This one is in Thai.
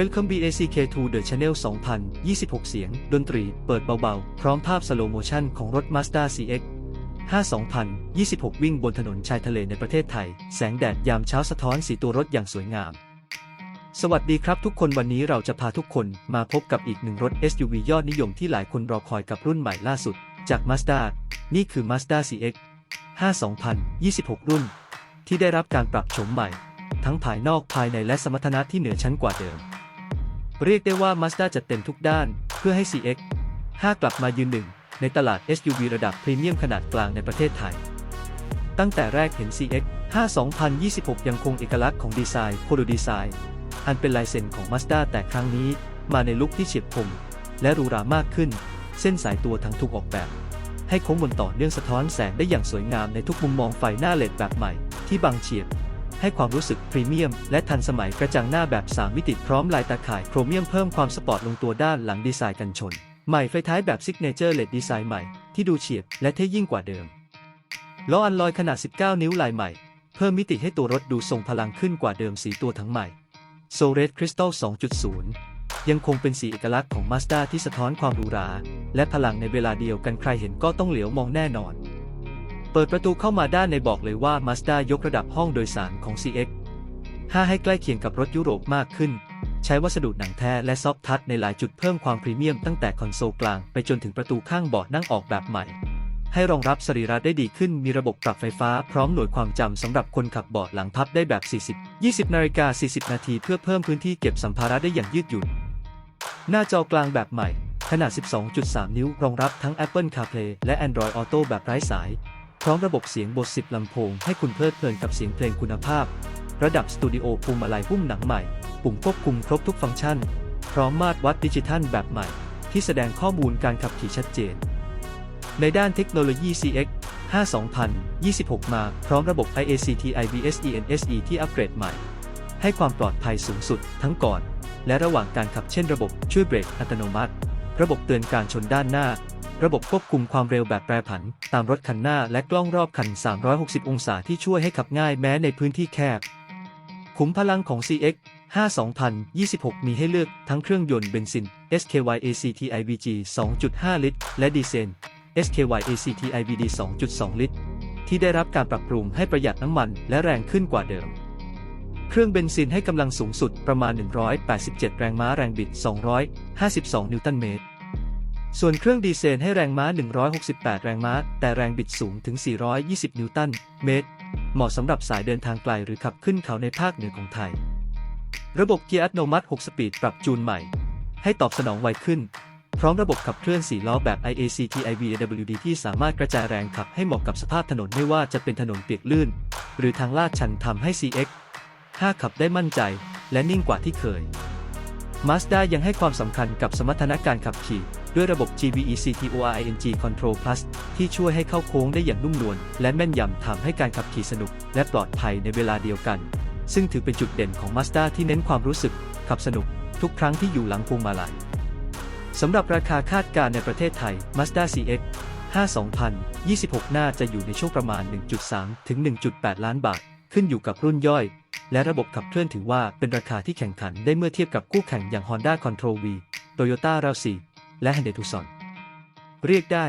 Welcome BACK to the Channel 2026 เสียง ดนตรี เปิดเบาๆ พร้อมภาพสโลโมชันของรถ Mazda CX 5 2026 วิ่งบนถนนชายทะเลในประเทศไทย แสงแดดยามเช้าสะท้อนสีตัวรถอย่างสวยงาม สวัสดีครับทุกคนวันนี้เราจะพาทุกคนมาพบกับอีกหนึ่งรถ SUV ยอดนิยมที่หลายคนรอคอยกับรุ่นใหม่ล่าสุด จาก Mazda นี่คือ Mazda CX 5 2026 รุ่น ที่ได้รับการปรับโฉมใหม่ ทั้งภายนอกภายในและสมรรถนะที่เหนือชั้นกว่าเดิม เรียกได้ว่า Mazda จัดเต็มทุกด้าน เพื่อให้ CX 5 กลับมายืนหนึ่ง ในตลาด SUV ระดับพรีเมียมขนาดกลางในประเทศไทย ตั้งแต่แรกเห็น CX 5 2026 ยังคงเอกลักษณ์ของดีไซน์โคโดดีไซน์อันเป็นลายเซ็นของ Mazda แต่ครั้งนี้มาในลุคที่เฉียบคม และหรูหรามากขึ้น เส้นสายตัวทั้งถูกออกแบบ ให้โค้งบนต่อเนื่องสะท้อนแสงได้อย่างสวยงามในทุกมุมมองไฟหน้าเลดแบบใหม่ที่บางเฉียบ ให้ความรู้สึกพรีเมียม และทันสมัยกระจังหน้าแบบ 3 มิติพร้อมลายตาข่ายโครเมียมเพิ่มความสปอร์ตลงตัวด้านหลังดีไซน์กันชน ใหม่ไฟท้ายแบบซิกเนเจอร์เลดดีไซน์ใหม่ ที่ดูเฉียบและเท่ยิ่งกว่าเดิมล้ออันลอยขนาด 19 นิ้วลายใหม่ เพิ่มมิติให้ตัวรถดูทรงพลังขึ้นกว่าเดิมสีตัวทั้งใหม่โซเรสคริสตัล2.0 ยังคงเป็นสีเอกลักษณ์ของ Mazda ที่สะท้อนความหรูหรา และพลังในเวลาเดียวกันใครเห็นก็ต้องเหลียวมองแน่นอน เปิดประตูเข้ามาด้านในบอกเลยว่า Mazda ยกระดับห้องโดยสารของ CX 5 ให้ใกล้เคียงกับรถยุโรปมากขึ้น ใช้วัสดุหนังแท้และซอฟท์ทัชในหลายจุดเพิ่มความพรีเมียมตั้งแต่คอนโซลกลางไปจนถึงประตูข้างเบาะนั่งออกแบบใหม่ ให้รองรับสรีระได้ดีขึ้นมีระบบปรับไฟฟ้าพร้อมหน่วยความจำสำหรับคนขับเบาะหลังพับได้แบบ 40 20นาฬิกา40 นาทีเพื่อเพิ่มพื้นที่เก็บสัมภาระได้อย่างยืดหยุ่น หน้าจอกลางแบบใหม่ ขนาด 12.3 นิ้วรองรับทั้ง Apple CarPlay และ Android Auto แบบไร้สาย พร้อมระบบเสียงบท10ลำโพงให้คุณเพลิดเพลินกับเสียงเพลงคุณภาพ ระดับสตูดิโอภูมิอะไรหุ้มหนังใหม่ ปุ่มควบคุมครบทุกฟังก์ชัน พร้อมมาตรวัดดิจิทัลแบบใหม่ ที่แสดงข้อมูลการขับขี่ชัดเจน ในด้านเทคโนโลยี CX 5 2026 มาพร้อมระบบ IACT IBS ENSE ที่อัปเกรดใหม่ ให้ความปลอดภัยสูงสุดทั้งก่อน และระหว่างการขับเช่นระบบช่วยเบรกอัตโนมัติ ระบบเตือนการชนด้านหน้า ระบบควบคุมความเร็วแบบแปรผัน ตามรถคันหน้าและกล้องรอบคัน 360 องศาที่ช่วยให้ขับง่ายแม้ในพื้นที่แคบ ขุมพลังของ CX 5 2026 มีให้เลือกทั้งเครื่องยนต์เบนซิน SKY ACT IBG 2.5 ลิตร และดีเซล SKY ACT IBD 2.2 ลิตร ที่ได้รับการปรับปรุงให้ประหยัดน้ำมันและแรงขึ้นกว่าเดิม เครื่องเบนซินให้กำลังสูงสุดประมาณ 187 แรงม้าแรงบิด 252 นิวตันเมตร ส่วนเครื่องดีเซลให้แรงม้า 168 แรงม้า แต่แรงบิดสูงถึง 420 นิวตันเมตร เหมาะสำหรับสายเดินทางไกลหรือขับขึ้นเขาในภาคเหนือของไทย ระบบเกียร์อัตโนมัติ 6 สปีดปรับจูนใหม่ ให้ตอบสนองไวขึ้น พร้อมระบบขับเคลื่อน4ล้อแบบ IACT IBAWD ที่สามารถกระจายแรงขับให้เหมาะกับสภาพถนนไม่ว่าจะเป็นถนนเปียกลื่น หรือทางลาดชันทำให้ CX 5ขับได้มั่นใจ และนิ่งกว่าที่เคย Mazda ยังให้ความสำคัญกับสมรรถนะการขับขี่ ด้วยระบบ GBE CTORING Control Plus ที่ช่วยให้เข้าโค้งได้อย่างนุ่มนวลและแม่นยำทำให้การขับขี่สนุก และปลอดภัยในเวลาเดียวกัน ซึ่งถือเป็นจุดเด่นของ Mazda ที่เน้นความรู้สึก ขับสนุก ทุกครั้งที่อยู่หลังพวงมาลัยสำหรับราคาคาดการณ์ในประเทศไทย Mazda CX 5 2026 น่าจะอยู่ในช่วงประมาณ 1.3 ถึง 1.8 ล้านบาท ขึ้นอยู่กับรุ่นย่อย และระบบขับเคลื่อนถือว่าเป็นราคาที่แข่งขันได้เมื่อเทียบกับคู่แข่งอย่าง Honda Control V Toyota RAV4 และแฮนเดทูซอนเรียกได้